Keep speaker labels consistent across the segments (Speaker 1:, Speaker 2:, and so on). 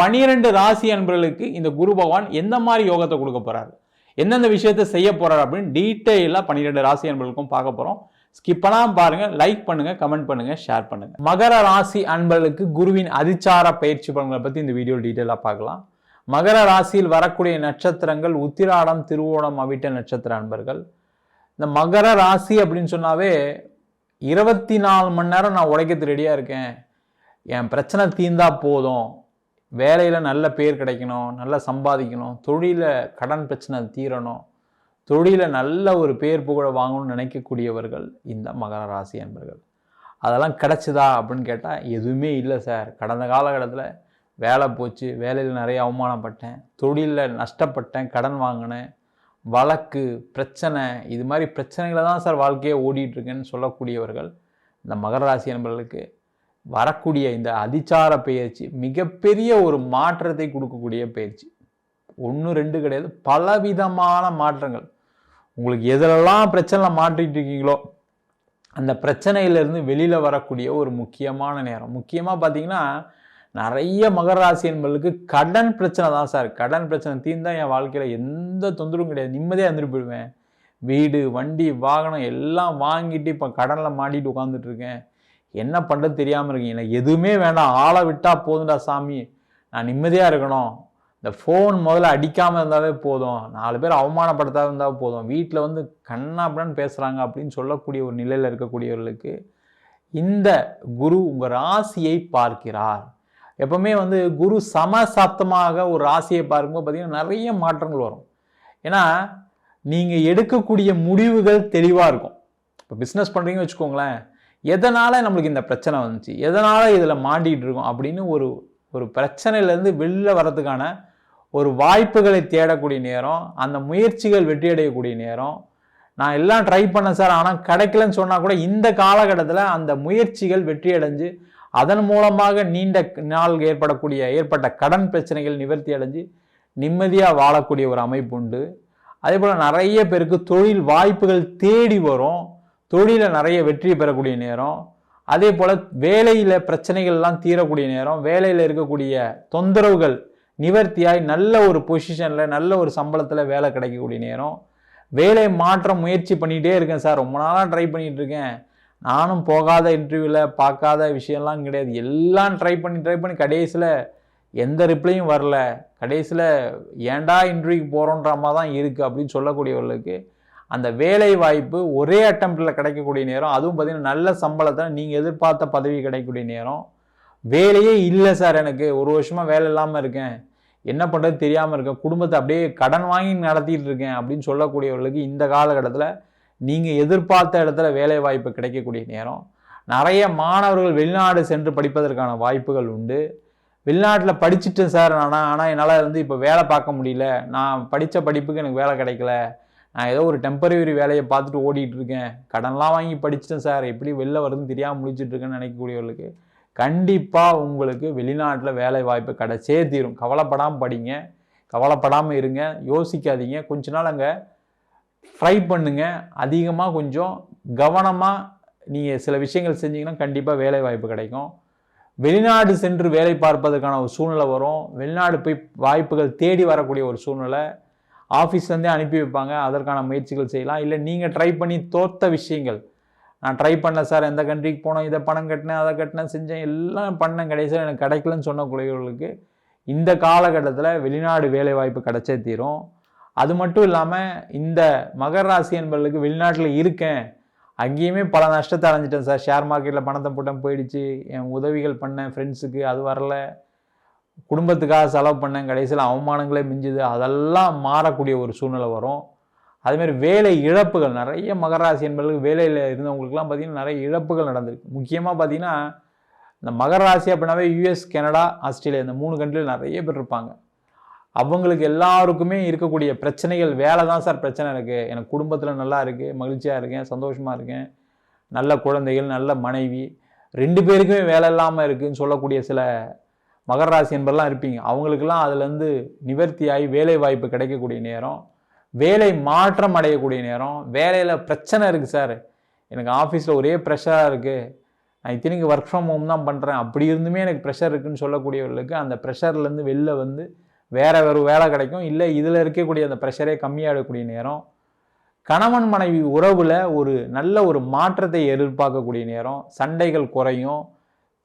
Speaker 1: பனிரெண்டு ராசி அன்பர்களுக்கு இந்த குரு பகவான் எந்த மாதிரி யோகத்தை கொடுக்க போறாரு? எந்தெந்த விஷயத்தை செய்ய போறாரு அப்படின்னு டீட்டெயிலாக பன்னிரெண்டு ராசி அன்பர்களுக்கும் பார்க்க போறோம். ஸ்கிப்பெல்லாம் பாருங்கள் பாருங்க லைக் பண்ணுங்க கமெண்ட் பண்ணுங்க ஷேர் பண்ணுங்க. மகர ராசி அன்பர்களுக்கு குருவின் அதிச்சார பயிற்சி பலன்களை பத்தி இந்த வீடியோ டீட்டெயிலாக பார்க்கலாம். மகர ராசியில் வரக்கூடிய நட்சத்திரங்கள் உத்திராடம் திருவோணம் அவிட்ட நட்சத்திர அன்பர்கள். இந்த மகர ராசி அப்படின்னு சொன்னாவே இருபத்தி நாலு மணி நேரம் நான் உழைக்கிறது ரெடியாக இருக்கேன். என் பிரச்சனை தீந்தா போதும். வேலையில் நல்ல பேர் கிடைக்கணும் நல்லா சம்பாதிக்கணும் தொழிலில் கடன் பிரச்சனை தீரணும் தொழிலில் நல்ல ஒரு பேர் புகழ வாங்கணும்னு நினைக்கக்கூடியவர்கள் இந்த மகர ராசி அன்பர்கள். அதெல்லாம் கிடச்சிதா அப்படின்னு கேட்டால் எதுவுமே இல்லை சார். கடந்த காலகட்டத்தில் வேலை போச்சு வேலையில் நிறைய அவமானப்பட்டேன் தொழிலில் நஷ்டப்பட்டேன் கடன் வாங்கினேன் வழக்கு பிரச்சனை இது மாதிரி பிரச்சனைகளை தான் சார் வாழ்க்கையை ஓடிட்டுருக்கேன்னு சொல்லக்கூடியவர்கள் இந்த மகர ராசி என்பவர்களுக்கு வரக்கூடிய இந்த அதிச்சார பயிற்சி மிகப்பெரிய ஒரு மாற்றத்தை கொடுக்கக்கூடிய பயிற்சி. ஒன்று ரெண்டு கிடையாது. பலவிதமான மாற்றங்கள். உங்களுக்கு எதிலெல்லாம் பிரச்சனை மாற்றிட்டு இருக்கீங்களோ அந்த பிரச்சனையிலேருந்து வெளியில் வரக்கூடிய ஒரு முக்கியமான நேரம். முக்கியமாக பார்த்தீங்கன்னா நிறைய மகர ராசி என்பவர்களுக்கு கடன் பிரச்சனை தான் சார். கடன் பிரச்சனை தீர்ந்தா என் வாழ்க்கையில் எந்த தொந்தரவும் கிடையாது. நிம்மதியாக இருந்துட்டு போயிடுவேன். வீடு வண்டி வாகனம் எல்லாம் வாங்கிட்டு இப்போ கடனில் மாட்டிட்டு உட்காந்துட்டு இருக்கேன். என்ன பண்ணுறது தெரியாமல் இருக்கீங்க. எனக்கு எதுவுமே வேண்டாம். ஆளை விட்டால் போதும்டா சாமி. நான் நிம்மதியாக இருக்கணும். இந்த ஃபோன் முதல்ல அடிக்காமல் இருந்தாவே போதும். நாலு பேர் அவமானப்படுத்தாத இருந்தால் போதும். வீட்டில் வந்து கண்ணாப்படன்னு பேசுகிறாங்க அப்படின்னு சொல்லக்கூடிய ஒரு நிலையில் இருக்கக்கூடியவர்களுக்கு இந்த குரு உங்கள் ராசியை பார்க்கிறார். எப்பவுமே வந்து குரு சமசப்தமாக ஒரு ராசியை பார்க்கும்போது பார்த்தீங்கன்னா நிறைய மாற்றங்கள் வரும். ஏன்னா நீங்கள் எடுக்கக்கூடிய முடிவுகள் தெளிவாக இருக்கும். இப்போ பிஸ்னஸ் பண்ணுறீங்கன்னு வச்சுக்கோங்களேன். எதனால் நம்மளுக்கு இந்த பிரச்சனை வந்துச்சு? எதனால் இதில் மாட்டிகிட்டு இருக்கோம்? அப்படின்னு ஒரு ஒரு பிரச்சனையிலேருந்து வெளில வரதுக்கான ஒரு வாய்ப்புகளை தேடக்கூடிய நேரம் அந்த முயற்சிகள் வெற்றி அடையக்கூடிய நேரம். நான் எல்லாம் ட்ரை பண்ணேன் சார். ஆனால் கிடைக்கலன்னு சொன்னால் கூட இந்த காலகட்டத்தில் அந்த முயற்சிகள் வெற்றி அடைஞ்சு அதன் மூலமாக நீண்ட நாள் ஏற்படக்கூடிய ஏற்பட்ட கடன் பிரச்சனைகள் நிவர்த்தி அடைஞ்சு நிம்மதியாக வாழக்கூடிய ஒரு அமைப்பு உண்டு. அதே போல் நிறைய பேருக்கு தொழில் வாய்ப்புகள் தேடி வரும். தொழிலில் நிறைய வெற்றி பெறக்கூடிய நேரம். அதே போல் வேலையில் பிரச்சனைகள்லாம் தீரக்கூடிய நேரம். வேலையில் இருக்கக்கூடிய தொந்தரவுகள் நிவர்த்தியாய் நல்ல ஒரு பொசிஷனில் நல்ல ஒரு சம்பளத்தில் வேலை கிடைக்கக்கூடிய நேரம். வேலை மாற்ற முயற்சி பண்ணிகிட்டே இருக்கேன் சார். ரொம்ப நாளாக ட்ரை பண்ணிகிட்டு இருக்கேன். நானும் போகாத இன்டர்வியூவில் பார்க்காத விஷயம்லாம் கிடையாது. எல்லாம் ட்ரை பண்ணி ட்ரை பண்ணி கடைசியில் எந்த ரிப்ளையும் வரல. கடைசியில் ஏன்டா இன்டர்வியூக்கு போகிறோன்ற மாதிரி தான் இருக்குது அப்படின்னு சொல்லக்கூடியவர்களுக்கு அந்த வேலை வாய்ப்பு ஒரே அட்டம்ப்டில் கிடைக்கக்கூடிய நேரம் அதுவும் பார்த்தீங்கன்னா நல்ல சம்பளத்தை நீங்கள் எதிர்பார்த்த பதவி கிடைக்கக்கூடிய நேரம். வேலையே இல்லை சார் எனக்கு. ஒரு வருஷமாக வேலை இல்லாமல் இருக்கேன். என்ன பண்ணுறது தெரியாமல் இருக்கேன் குடும்பத்தை அப்படியே கடன் வாங்கி நடத்திட்டு இருக்கேன் அப்படின்னு சொல்லக்கூடியவர்களுக்கு இந்த காலகட்டத்தில் நீங்கள் எதிர்பார்த்த இடத்துல வேலை வாய்ப்பு கிடைக்கக்கூடிய நேரம். நிறைய மாணவர்கள் வெளிநாடு சென்று படிப்பதற்கான வாய்ப்புகள் உண்டு. வெளிநாட்டில் படிச்சுட்டேன் சார் ஆனால் ஆனால் என்னால் வந்து இப்போ வேலை பார்க்க முடியல. நான் படித்த படிப்புக்கு எனக்கு வேலை கிடைக்கல. நான் ஏதோ ஒரு டெம்பரரி வேலையை பார்த்துட்டு ஓடிட்டு இருக்கேன் கடன்லாம் வாங்கி படிச்சிட்டேன் சார். எப்படி வெளில வருதுன்னு தெரியாமல் முடிச்சிட்டு இருக்கேன்னு நினைக்கக்கூடியவர்களுக்கு கண்டிப்பாக உங்களுக்கு வெளிநாட்டில் வேலை வாய்ப்பு கிடைச்சே தீரும். கவலைப்படாமல் படிங்க. கவலைப்படாமல் இருங்க. யோசிக்காதீங்க. கொஞ்ச நாள் அங்கே ட்ரை பண்ணுங்க. அதிகமாக கொஞ்சம் கவனமாக நீங்கள் சில விஷயங்கள் செஞ்சீங்கன்னா கண்டிப்பாக வேலை வாய்ப்பு கிடைக்கும். வெளிநாடு சென்று வேலை பார்ப்பதற்கான ஒரு சூழ்நிலை வரும். வெளிநாடு போய் வாய்ப்புகள் தேடி வரக்கூடிய ஒரு சூழ்நிலை. ஆஃபீஸ்லேருந்தே அனுப்பி வைப்பாங்க. அதற்கான முயற்சிகள் செய்யலாம். இல்லை நீங்கள் ட்ரை பண்ணி தோத்த விஷயங்கள். நான் ட்ரை பண்ணேன் சார் எந்த கண்ட்ரிக்கு போனோம் இதை பணம் கட்டினேன் அதை கட்டினேன் செஞ்சேன் எல்லாம் பண்ணேன். கடைசியில் எனக்கு கிடைக்கலன்னு சொன்ன சொன்னக்கூடியவர்களுக்கு இந்த காலகட்டத்தில் வெளிநாடு வேலைவாய்ப்பு கிடைச்சே தீரும். அது மட்டும் இல்லாமல் இந்த மகர ராசி என்பவர்களுக்கு வெளிநாட்டில் இருக்கேன். அங்கேயுமே பல நஷ்டத்தை அடைஞ்சிட்டேன் சார் ஷேர் மார்க்கெட்டில் பணத்தை போட்டேன் போயிடுச்சு. என் உதவிகள் பண்ணேன் ஃப்ரெண்ட்ஸுக்கு அது வரல. குடும்பத்துக்காக செலவு பண்ணேன் கடைசியில் அவமானங்களே மிஞ்சுது. அதெல்லாம் மாறக்கூடிய ஒரு சூழ்நிலை வரும். அதுமாரி வேலை இழப்புகள் நிறைய மகராசி என்பவர்களுக்கு வேலையில் இருந்தவங்களுக்குலாம் பார்த்திங்கன்னா நிறைய இழப்புகள் நடந்திருக்கு. முக்கியமாக பார்த்தீங்கன்னா இந்த மகராசி அப்படின்னாவே யூஎஸ் கனடா ஆஸ்திரேலியா இந்த மூணு கண்ட்ரியில் நிறைய பேர் இருப்பாங்க. அவங்களுக்கு எல்லாருக்குமே இருக்கக்கூடிய பிரச்சனைகள் வேலை தான் சார் பிரச்சனை இருக்குது எனக்கு குடும்பத்தில் நல்லா இருக்குது மகிழ்ச்சியாக இருக்கேன் சந்தோஷமாக இருக்கேன். நல்ல குழந்தைகள் நல்ல மனைவி. ரெண்டு பேருக்குமே வேலை இல்லாமல் இருக்குதுன்னு சொல்லக்கூடிய சில மகர ராசி என்பதெல்லாம் இருப்பீங்க. அவங்களுக்கெல்லாம் அதுலேருந்து நிவர்த்தியாகி வேலை வாய்ப்பு கிடைக்கக்கூடிய நேரம் வேலை மாற்றம் அடையக்கூடிய நேரம் வேலையில் பிரச்சனை இருக்குது சார் எனக்கு ஆஃபீஸில் ஒரே ப்ரெஷராக இருக்குது நான் இத்தனைக்கு ஒர்க் ஃப்ரம் ஹோம் தான் பண்ணுறேன் அப்படி இருந்துமே எனக்கு ப்ரெஷர் இருக்குதுன்னு சொல்லக்கூடியவர்களுக்கு அந்த ப்ரெஷர்லேருந்து வெளில வந்து வேறு ஒரு வேலை கிடைக்கும். இல்லை இதில் இருக்கக்கூடிய அந்த ப்ரெஷரே கம்மியாகக்கூடிய நேரம். கணவன் மனைவி உறவில் ஒரு நல்ல ஒரு மாற்றத்தை எதிர்பார்க்கக்கூடிய நேரம். சண்டைகள் குறையும்.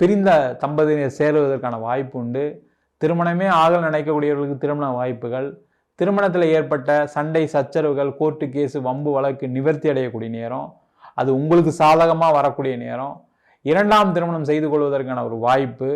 Speaker 1: பிரிந்த தம்பதியினர் சேருவதற்கான வாய்ப்பு உண்டு. திருமணமே ஆகல் நினைக்கக்கூடியவர்களுக்கு திருமண வாய்ப்புகள். திருமணத்தில் ஏற்பட்ட சண்டை சச்சரவுகள் கோர்ட்டு கேஸு வம்பு வழக்கு நிவர்த்தி அடையக்கூடிய நேரம். அது உங்களுக்கு சாதகமாக வரக்கூடிய நேரம். இரண்டாம் திருமணம் செய்து கொள்வதற்கான ஒரு வாய்ப்பு.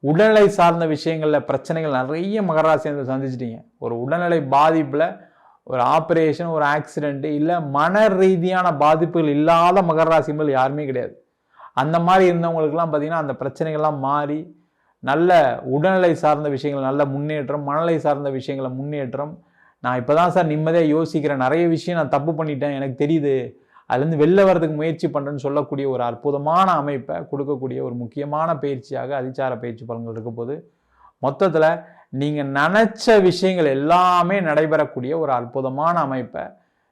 Speaker 1: உடல்நிலை சார்ந்த விஷயங்களில் பிரச்சனைகள் நிறைய மகராசி சந்திச்சிட்டிங்க. ஒரு உடல்நிலை பாதிப்பில் ஒரு ஆப்ரேஷன் ஒரு ஆக்சிடென்ட்டு இல்லை மன ரீதியான பாதிப்புகள் இல்லாத மகர ராசிகள் யாருமே கிடையாது. அந்த மாதிரி இருந்தவங்களுக்குலாம் பார்த்திங்கன்னா அந்த பிரச்சனைகள்லாம் மாறி நல்ல உடல்நிலை சார்ந்த விஷயங்கள் நல்ல முன்னேற்றம் மனநிலை சார்ந்த விஷயங்களை முன்னேற்றம். நான் இப்போ தான் சார் நிம்மதியாக யோசிக்கிறேன். நிறைய விஷயம் நான் தப்பு பண்ணிட்டேன். எனக்கு தெரியுது. அதுலேருந்து வெளில வரதுக்கு முயற்சி பண்ணுறேன்னு சொல்லக்கூடிய ஒரு அற்புதமான அமைப்பை கொடுக்கக்கூடிய ஒரு முக்கியமான பயிற்சியாக அதிச்சார பயிற்சி பலன்கள் இருக்க போது மொத்தத்தில் நீங்கள் நினச்ச விஷயங்கள் எல்லாமே நடைபெறக்கூடிய ஒரு அற்புதமான அமைப்பை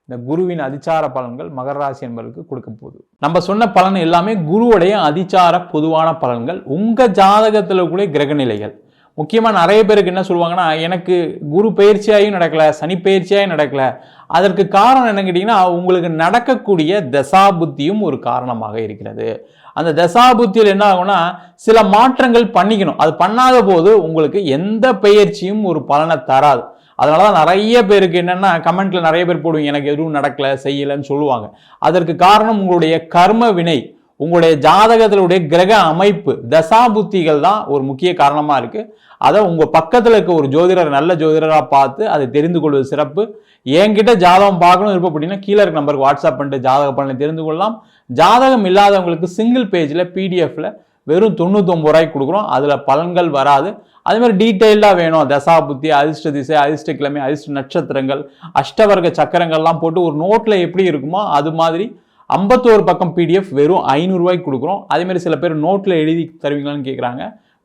Speaker 1: இந்த குருவின் அதிச்சார பலன்கள் மகர ராசி என்பதற்கு கொடுக்க போகுது. நம்ம சொன்ன பலன் எல்லாமே குருவுடைய அதிச்சார பொதுவான பலன்கள். உங்கள் ஜாதகத்தில் கூட கிரகநிலைகள். முக்கியமாக நிறைய பேருக்கு என்ன சொல்லுவாங்கன்னா எனக்கு குரு பயிற்சியாயும் நடக்கலை சனி பயிற்சியாயும் நடக்கலை. அதற்கு காரணம் என்ன கேட்டிங்கன்னா உங்களுக்கு நடக்கக்கூடிய தசாபுத்தியும் ஒரு காரணமாக இருக்கிறது. அந்த தசாபுத்தியில் என்ன ஆகும்னா சில மாற்றங்கள் பண்ணிக்கணும். அது பண்ணாத போது உங்களுக்கு எந்த பயிற்சியும் ஒரு பலனை தராது. அதனால தான் நிறைய பேருக்கு என்னென்னா கமெண்ட்ல நிறைய பேர் போடுவீங்க எனக்கு எதுவும் நடக்கலை செய்யலைன்னு சொல்லுவாங்க. அதற்கு காரணம் உங்களுடைய கர்ம வினை உங்களுடைய ஜாதகத்தினுடைய கிரக அமைப்பு தசாபுத்திகள் தான் ஒரு முக்கிய காரணமாக இருக்குது அதை உங்கள் பக்கத்தில் இருக்க ஒரு ஜோதிடர் நல்ல ஜோதிடராக பார்த்து அதை தெரிந்து கொள்வது சிறப்பு. என்கிட்ட ஜாதகம் பார்க்கணும் இருப்போம் அப்படின்னா கீழே இருக்க நம்பருக்கு வாட்ஸ்அப் பண்ணிட்டு ஜாதக பலனை தெரிந்து கொள்ளலாம். ஜாதகம் இல்லாதவங்களுக்கு சிங்கிள் பேஜில் பிடிஎஃப்ல வெறும் தொண்ணூத்தொம்பது ரூபாய்க்கு கொடுக்குறோம். அதில் பலன்கள் வராது. அதே மாதிரி டீட்டெயிலாக வேணும். தசா புத்தி அதிர்ஷ்ட திசை அதிர்ஷ்ட கிழமை அதிர்ஷ்ட நட்சத்திரங்கள் அஷ்டவர்க்க சக்கரங்கள்லாம் போட்டு ஒரு நோட்டில் எப்படி இருக்குமோ அது மாதிரி ஐம்பத்தோரு பக்கம் பிடிஎஃப் வெறும் ஐநூறுரூவாய்க்கு கொடுக்குறோம். அதேமாதிரி சில பேர் நோட்டில் எழுதி தருவீங்களான்னு கேட்குறாங்க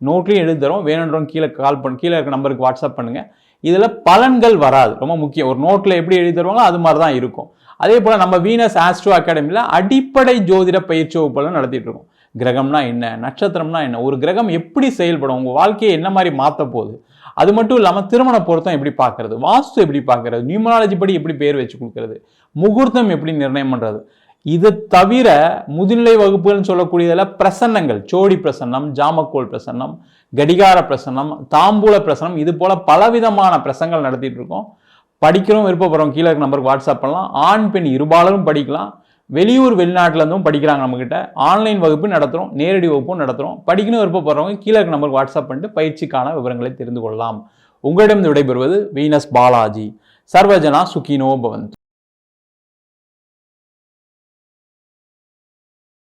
Speaker 1: நோட்லேயும் எழுதி தரும் வேணுன்றவங்க கீழே கால் பண்ண கீழே இருக்க நம்பருக்கு வாட்ஸ்அப் பண்ணுங்கள் இதில் பலன்கள் வராது. ரொம்ப முக்கியம். ஒரு நோட்டில் எப்படி எழுதி தருவாங்களோ அது மாதிரி தான் இருக்கும். அதே போல் நம்ம வீனஸ் ஆஸ்ட்ரோ அகாடமியில் அடிப்படை ஜோதிட பயிற்சி வகுப்புகளும் நடத்திட்டு இருக்கோம். கிரகம்னா என்ன? நட்சத்திரம்னா என்ன? ஒரு கிரகம் எப்படி செயல்படும்? உங்கள் வாழ்க்கையை என்ன மாதிரி மாற்ற போகுது? அது மட்டும் இல்லாமல் திருமண பொருத்தம் எப்படி பார்க்கறது? வாஸ்து எப்படி பார்க்கறது? நியூமராலஜி படி எப்படி பேர் வச்சு கொடுக்கறது? முகூர்த்தம் எப்படி நிர்ணயம் பண்ணுறது இது தவிர முதுநிலை வகுப்புகள்னு சொல்லக்கூடியதில் பிரசன்னங்கள் சோடி பிரசன்னம் ஜாமக்கோல் பிரசன்னம் கடிகார பிரசன்னம் தாம்பூல பிரசன்னம் இது போல் பலவிதமான பிரசங்கள் நடத்திட்டு இருக்கோம். படிக்கிறோம் விருப்பப்படுறோம் கீழே இருக்க நம்பருக்கு வாட்ஸ்அப் பண்ணலாம். ஆண் பெண் இருபாலரும் படிக்கலாம். வெளியூர் வெளிநாட்டிலேருந்தும் படிக்கிறாங்க நம்மக்கிட்ட ஆன்லைன் வகுப்பு நடத்துகிறோம் நேரடி வகுப்பும் நடத்துகிறோம் படிக்கணும் விருப்பப்படுறவங்க கீழே இருக்க நம்பருக்கு வாட்ஸ்அப் பண்ணிட்டு பயிற்சிக்கான விவரங்களை தெரிந்து கொள்ளலாம். உங்களிடம் விடைபெறுவது வீனஸ் பாலாஜி. சர்வஜனா சுகினோ பவந்த்.